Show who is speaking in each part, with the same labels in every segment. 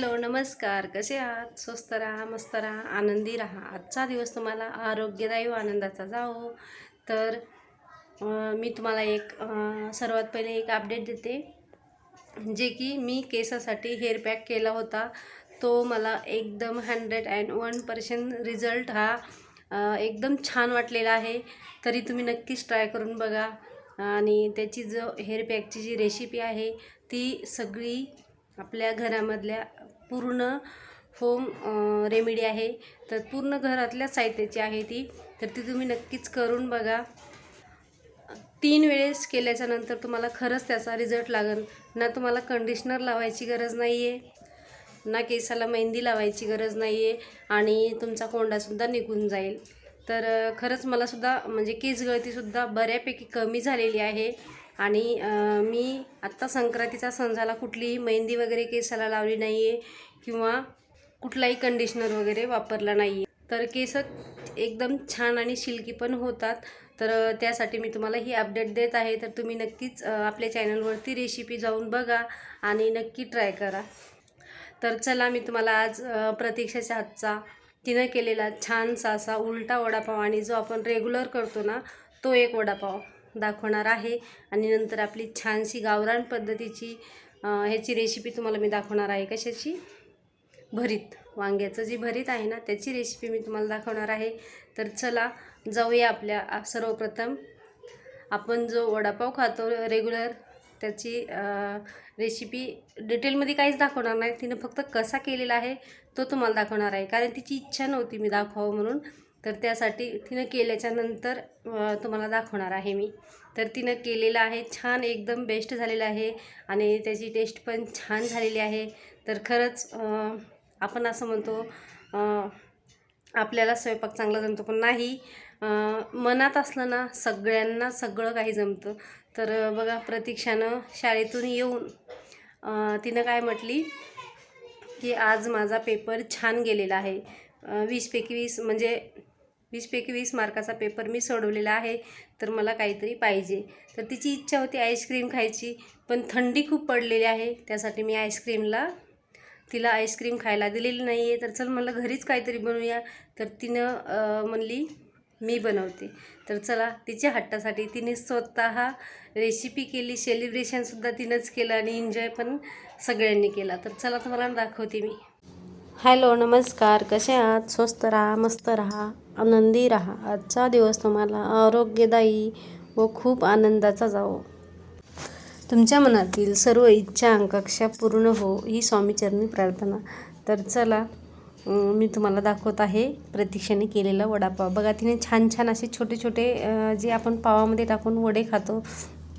Speaker 1: Hello नमस्कार. कसे आहात? स्वस्त राहा मस्त राहा आनंदी राहा. आजचा दिवस तुम्हाला आरोग्यदायी व आनंदाचा. जाओ. तर मी तुम्हाला एक सर्वात पहिले एक अपडेट देते जे की मी केसासाठी हेअर पॅक केला होता. तो मला एकदम hundred and one percent result हा एकदम छान वाटलेला आहे. तरी तुम्ही नक्कीच ट्राय करून बघा. आणि त्याची जो हेअर पॅकची जी रेसिपी आहे ती सगळी आपल्या घरामधल्या पूर्ण होम रेमेडी आहे. तर पूर्ण घरातल्या साहित्याची आहे ती. तर ती तुम्ही नक्कीच करून बघा. तीन वेळेस केल्याच्यानंतर तुम्हाला खरंच त्याचा रिझल्ट लागेल ना तुम्हाला कंडिशनर लावायची गरज नाही आहे ना केसाला मेहंदी लावायची गरज नाही आहे आणि तुमचा कोंडासुद्धा निघून जाईल. तर खरंच मलासुद्धा म्हणजे केस गळतीसुद्धा बऱ्यापैकी कमी झालेली आहे. आणि मी आत्ता संक्रांतीचा सण झाला कुठलीही मेहंदी वगैरे केसाला लावली नाही आहे किंवा कुठलाही कंडिशनर वगैरे वापरला नाही आहे तर केस एकदम छान आणि शिल्की पण होतात. तर त्यासाठी मी तुम्हाला ही अपडेट देत आहे. तर तुम्ही नक्कीच आपल्या चॅनलवरती रेसिपी जाऊन बघा आणि नक्की ट्राय करा. तर चला मी तुम्हाला आज प्रतीक्षाच्या हातचा तिनं केलेला छानसा असा उलटा वडापाव आणि जो आपण रेग्युलर करतो ना तो एक वडापाव. दाखवणार आहे. आणि नंतर आपली छानशी गावरान पद्धतीची ह्याची रेसिपी तुम्हाला मी दाखवणार आहे. कशाची? भरीत. वांग्याचं जी भरीत आहे ना त्याची रेसिपी मी तुम्हाला दाखवणार आहे. तर चला जाऊया आपल्या सर्वप्रथम. आपण जो वडापाव खातो रेग्युलर त्याची रेसिपी डिटेलमध्ये काहीच दाखवणार नाही. तिनं फक्त कसा केलेला आहे तो तुम्हाला दाखवणार आहे. कारण तिची इच्छा नव्हती मी दाखवावं म्हणून. तर त्यासाठी तिनं केल्याच्यानंतर तुम्हाला दाखवणार आहे मी. तर तिनं केलेलं आहे छान एकदम बेस्ट झालेलं आहे आणि त्याची टेस्ट पण छान झालेली आहे. तर खरंच आपण असं म्हणतो आपल्याला स्वयंपाक चांगला जमतो पण नाही. मनात असलं ना सगळ्यांना सगळं काही जमतं. तर बघा प्रतीक्षानं शाळेतून येऊन तिनं काय म्हटली? की आज माझा पेपर छान गेलेला आहे. वीसपैकी वीस म्हणजे वीसपैकी वीस मार्काचा पेपर मी सोडवलेला आहे तर मला काहीतरी पाहिजे. तर तिची इच्छा होती आईस्क्रीम खायची पण थंडी खूप पडलेली आहे त्यासाठी मी आईस्क्रीमला तिला आईस्क्रीम खायला दिलेली नाही आहे तर चल मला घरीच काहीतरी बनवूया. तर तिनं म्हणली मी बनवते. तर चला तिच्या हट्टासाठी तिने स्वतः रेसिपी केली सेलिब्रेशनसुद्धा तिनंच केलं आणि एन्जॉय पण सगळ्यांनी केला. तर चला तुम्हाला दाखवते मी. हॅलो नमस्कार. कसे आहात? स्वस्त राहा मस्त राहा आनंदी राहा. आजचा दिवस तुम्हाला आरोग्यदायी व खूप आनंदाचा जावो. तुमच्या मनातील सर्व इच्छा आकांक्षा पूर्ण हो ही स्वामीचरणी प्रार्थना. तर चला मी तुम्हाला दाखवत आहे. प्रतीक्षाने केलेला वडापाव. बघा तिने छान छान असे छोटे छोटे जे आपण पावामध्ये टाकून वडे खातो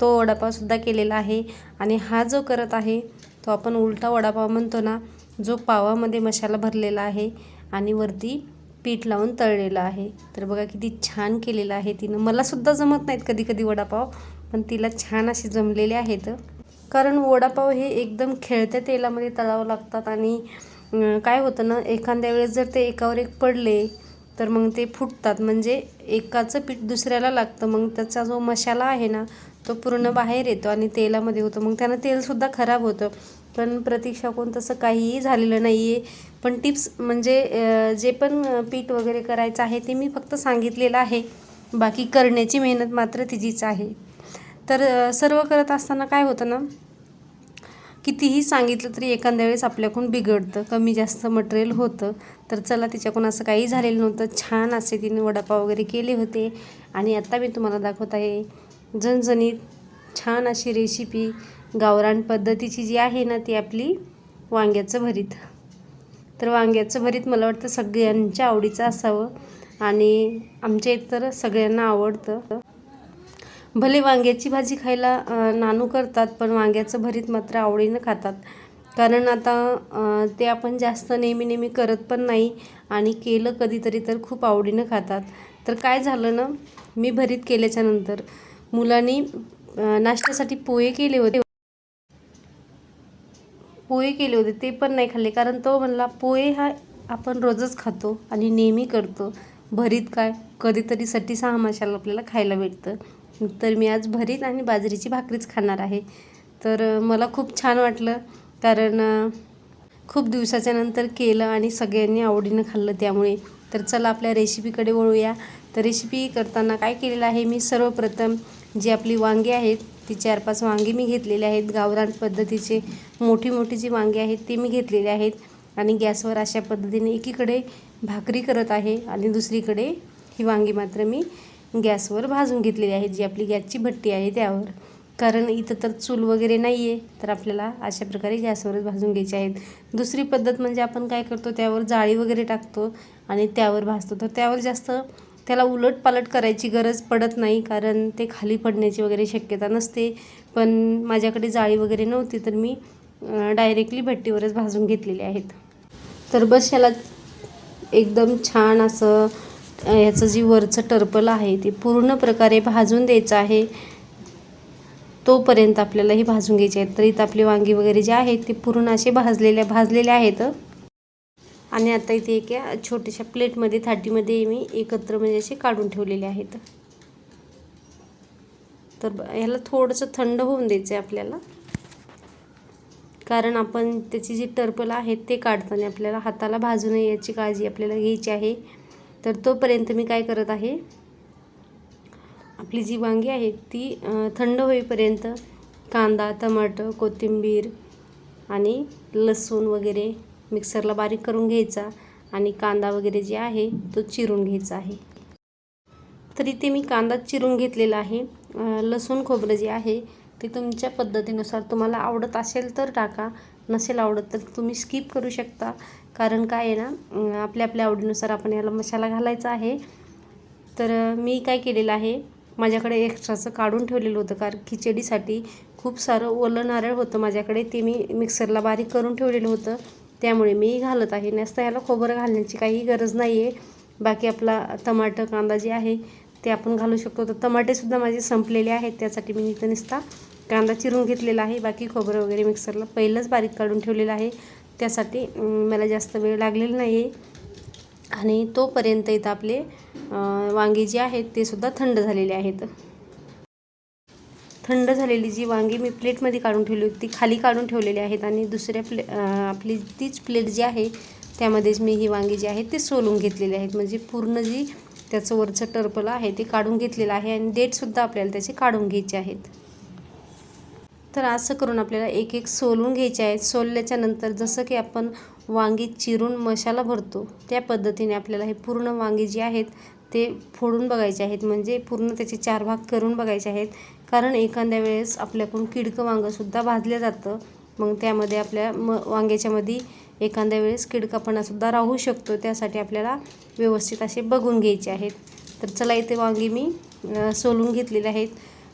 Speaker 1: तो वडापावसुद्धा केलेला आहे. आणि हा जो करत आहे तो आपण उलटा वडापाव म्हणतो ना जो पावामध्ये मसाला भरलेला आहे आणि वरती पीठ लावून तळलेलं आहे. तर बघा किती छान केलेलं आहे तिनं. मलासुद्धा जमत नाहीत कधी कधी वडापाव पण तिला छान असे जमलेले आहेत. कारण वडापाव हे एकदम खेळत्या तेलामध्ये तळावं लागतात आणि काय होतं ना एखाद्या वेळेस जर ते एकावर एक पडले तर मग ते फुटतात. म्हणजे एकाचं पीठ दुसऱ्याला लागतं मग त्याचा जो मसाला आहे ना तो पूर्ण बाहेर येतो आणि तेलामध्ये होतो. मग त्यानं तेलसुद्धा खराब होतं. पण प्रतीक्षा कोण तसं काहीही झालेलं नाही आहे पण टिप्स म्हणजे जे पण पीठ वगैरे करायचं आहे ते मी फक्त सांगितलेलं आहे. बाकी करण्याची मेहनत मात्र तिचीच आहे. तर सर्व करत असताना काय होतं ना कितीही सांगितलं तरी एखाद्या वेळेस आपल्याकडून बिघडतं कमी जास्त मटेरियल होतं. तर चला तिच्याकडून असं काही झालेलं नव्हतं. छान असे तिने वडापाव वगैरे केले होते. आणि आत्ता मी तुम्हाला दाखवत आहे झणझणीत छान अशी रेसिपी गावरान पद्धतीची जी आहे ना ती आपली वांग्याचं भरीत. तर वांग्याचं भरीत मला वाटतं सगळ्यांच्या आवडीचं असावं. आणि आमच्या इथं तर सगळ्यांना आवडतं. भले वांग्याची भाजी खायला नानू करतात पण वांग्याचं भरीत मात्र आवडीनं खातात. कारण आता ते आपण जास्त नेहमी नेहमी करत पण नाही आणि केलं कधीतरी तर खूप आवडीनं खातात. तर काय झालं ना मी भरीत केल्याच्यानंतर मुलांनी नाश्त्यासाठी पोहे केले होते. पोहे केले होते ते पण नाही खाल्ले. कारण तो म्हणला पोहे हा आपण रोजच खातो आणि नेहमी करतो. भरीत काय? कधीतरीसाठी सहा माशाला आपल्याला खायला भेटतं. तर मी आज भरीत आणि बाजरीची भाकरीच खाणार आहे. तर मला खूप छान वाटलं कारण खूप दिवसाच्या नंतर केलं आणि सगळ्यांनी आवडीनं खाल्लं त्यामुळे. तर चला आपल्या रेसिपीकडे वळूया. तर रेसिपी करताना काय केलेलं आहे मी सर्वप्रथम जी आपली वांगी आहेत ती चार पाच वांगी मी घेतलेली आहेत. गावरान पद्धतीचे मोठी मोठी जी वांगी आहेत ती मी घेतलेली आहेत. आणि गॅसवर अशा पद्धतीने एकीकडे भाकरी करत आहे आणि दुसरीकडे ही वांगी मात्र मी गॅसवर भाजून घेतलेली आहे जी आपली गॅसची भट्टी आहे त्यावर. कारण इथं तर चूल वगैरे नाही आहे तर आपल्याला अशा प्रकारे गॅसवरच भाजून घ्यायचे आहेत. दुसरी पद्धत म्हणजे आपण काय करतो त्यावर जाळी वगैरे टाकतो आणि त्यावर भाजतो. तर त्यावर जास्त त्याला उलट पालट करायची गरज पडत नाही कारण ते खाली पडण्याची वगैरे शक्यता नसते. पण माझ्याकडे जाळी वगैरे नव्हती तर मी डायरेक्टली भट्टीवरच भाजून घेतलेले आहेत. तर बस याला एकदम छान असं याचं जी वरचं टर्पल आहे ते पूर्ण प्रकारे भाजून द्यायचं आहे. तोपर्यंत आपल्याला हे भाजून घ्यायचे आहेत. तर इथं आपली वांगी वगैरे जे आहेत ते पूर्ण असे भाजलेले भाजलेले आहेत. आणि आता इथे एक छोट्याशा प्लेटमध्ये थाटीमध्ये मी एकत्र म्हणजे असे काढून ठेवलेले आहेत. तर ब- ह्याला थोडंसं थंड होऊन द्यायचं आहे आपल्याला. कारण आपण त्याची जी टर्पल आहेत ते काढताना आपल्याला हाताला भाजू नये याची काळजी आपल्याला घ्यायची आहे. तर तोपर्यंत मी काय करत आहे आपली जी वांगी आहेत ती थंड होईपर्यंत कांदा टमाटर कोथिंबीर आणि लसूण वगैरे मिक्सरला बारीक करून घ्यायचा आणि कांदा वगैरे जे आहे तो चिरून घ्यायचा आहे. तर इथे मी कांदा चिरून घेतलेला आहे. लसूण खोबरं जे आहे ते तुमच्या पद्धतीनुसार तुम्हाला आवडत असेल तर टाका. नसेल आवडत तर तुम्ही स्किप करू शकता. कारण काय आहे ना आपल्या आपल्या आवडीनुसार आपण याला मसाला घालायचा आहे. तर मी काय केलेलं आहे माझ्याकडे एक्स्ट्राचं काढून ठेवलेलं होतं कारण खिचडीसाठी खूप सारं ओलं नारळ होतं माझ्याकडे ते मी मिक्सरला बारीक करून ठेवलेलं होतं. त्यामुळे मी घालत आहे. नसता याला खोबरं घालण्याची काही गरज नाही आहे बाकी आपला टमाटर कांदा जे आहे ते आपण घालू शकतो. तर टमाटेसुद्धा माझे संपलेले आहेत त्यासाठी मी इथं नुसता कांदा चिरून घेतलेला आहे. बाकी खोबरं वगैरे मिक्सरला पहिलंच बारीक काढून ठेवलेलं आहे. त्यासाठी मला जास्त वेळ लागलेला नाही आहे आणि तोपर्यंत इथं आपले वांगे जे आहेत ते सुद्धा थंड झालेले आहेत. थंड झालेली जी वांगी मी प्लेटमध्ये काढून ठेवली होती ती खाली काढून ठेवलेली आहेत. आणि दुसऱ्या प्ले आपली तीच प्लेट जी आहे त्यामध्येच मी ही वांगी जी आहेत ते सोलून घेतलेली आहेत. म्हणजे पूर्ण जी त्याचं वरचं टर्पल आहे ते काढून घेतलेलं आहे. आणि डेटसुद्धा आपल्याला त्याचे काढून घ्यायचे आहेत. तर असं करून आपल्याला एक एक सोलून घ्यायचे आहेत. सोलल्याच्या नंतर जसं की आपण वांगी चिरून मसाला भरतो त्या पद्धतीने आपल्याला हे पूर्ण वांगी जी आहेत ते फोडून बघायचे आहेत. म्हणजे पूर्ण त्याचे चार भाग करून बघायचे आहेत. कारण एखाद्या वेळेस आपल्याकडून किडकं वांगंसुद्धा भाजलं जातं. मग त्यामध्ये आपल्या म वांग्याच्यामध्ये एखाद्या वेळेस किडकापणासुद्धा राहू शकतो. त्यासाठी आपल्याला व्यवस्थित असे बघून घ्यायचे आहेत. तर चला इथे वांगी मी सोलून घेतलेले आहेत.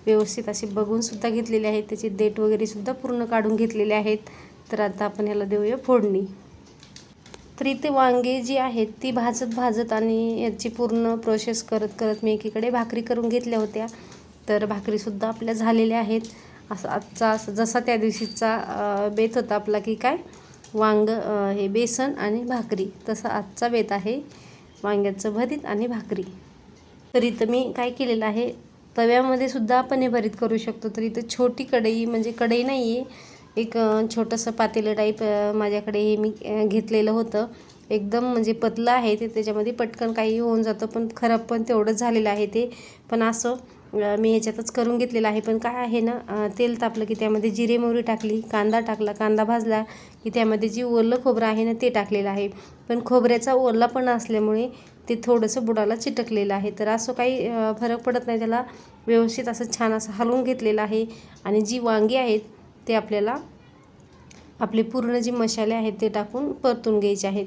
Speaker 1: व्यवस्थित असे बघूनसुद्धा घेतलेले आहेत. त्याचे देठ वगैरेसुद्धा पूर्ण काढून घेतलेले आहेत. तर आता आपण ह्याला देऊया फोडणी. तर इथे वांगे जी आहेत ती भाजत भाजत आणि याची पूर्ण प्रोसेस करत करत मी एकीकडे भाकरी करून घेतल्या होत्या. तर भाकरीसुद्धा आपल्या झालेल्या आहेत. असं आजचा असं जसा त्या दिवशीचा बेत होता आपला की काय? वांग हे बेसन आणि भाकरी. तसा आजचा बेत आहे. वांग्याचं भरीत आणि भाकरी. तर इथं मी काय केलेलं आहे? तव्यामध्ये सुद्धा आपण हे भरीत करू शकतो. तर इथं छोटी कढई म्हणजे कढई नाही आहे एक छोटंसं पातेलं टाईप माझ्याकडे हे मी घेतलेलं होतं. एकदम म्हणजे पतलं आहे ते त्याच्यामध्ये पटकन काही होऊन जातं. पण खराब पण तेवढंच झालेलं आहे ते. पण असं मी ह्याच्यातच करून घेतलेलं आहे. पण काय आहे ना तेल तापलं की त्यामध्ये जिरे मोहरी टाकली कांदा टाकला कांदा भाजला की त्यामध्ये जी ओलं खोबरं आहे ना ते टाकलेलं आहे. पण खोबऱ्याचा ओलापणा असल्यामुळे ते थोडंसं बुडाला चिटकलेलं आहे. तर असं काही फरक पडत नाही. त्याला व्यवस्थित असं छान असं हलवून घेतलेलं आहे. आणि जी वांगी आहेत ते आपल्याला आपले पूर्ण जे मसाले आहेत ते टाकून परतून घ्यायचे आहेत.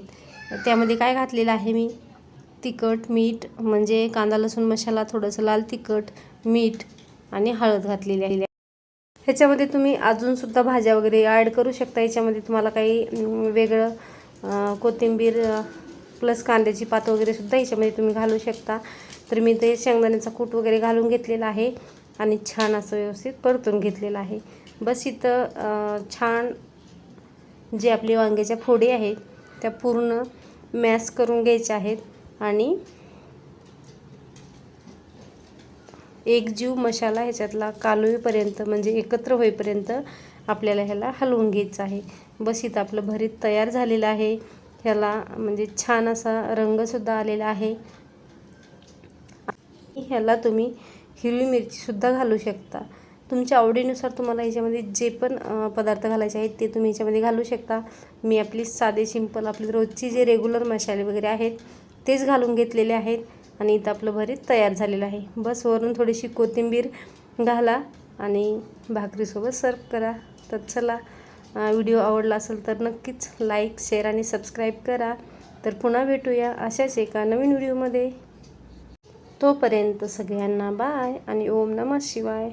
Speaker 1: त्यामध्ये काय घातलेलं आहे मी? तिखट मीठ म्हणजे कांदा लसूण मसाला थोडंसं लाल तिखट मीठ आणि हळद घातलेली आहे. ह्याच्यामध्ये तुम्ही अजूनसुद्धा भाज्या वगैरे ॲड करू शकता. याच्यामध्ये तुम्हाला काही वेगळं कोथिंबीर प्लस कांद्याची पात वगैरे सुद्धा याच्यामध्ये तुम्ही घालू शकता. तर मी ते शेंगदाण्याचा कूट वगैरे घालून घेतलेला आहे आणि छान असं व्यवस्थित परतून घेतलेलं आहे. बस इथं छान जे आपली वांग्याच्या फोडी आहेत त्या पूर्ण मॅस करून घ्यायच्या आहेत. आणि एक जीव मसाला ह्याच्यातला कालवीपर्यंत म्हणजे एकत्र होईपर्यंत आपल्याला ह्याला हलवून घ्यायचं आहे. बस इथं आपलं भरीत तयार झालेलं आहे. ह्याला म्हणजे छान असा रंगसुद्धा आलेला आहे. ह्याला तुम्ही हिरवी मिरचीसुद्धा घालू शकता. तुमच्या आवडीनुसार तुम्हाला ह्याच्यामध्ये जे पण पदार्थ घालायचे आहेत ते तुम्ही ह्याच्यामध्ये घालू शकता. मी आपली साधे सिंपल आपली रोजची जे रेग्युलर मसाले वगैरे आहेत तेच घालून घेतलेले आहेत आणि इथं आपलं भरीत तयार झालेलं आहे. बस वरून थोडीशी कोथिंबीर घाला आणि भाकरीसोबत सर्व करा. तर चला व्हिडिओ आवडला असेल तर नक्कीच लाईक शेअर आणि सबस्क्राईब करा. तर पुन्हा भेटूया अशाच एका नवीन व्हिडिओमध्ये. तोपर्यंत सगळ्यांना बाय आणि ओम नमः शिवाय.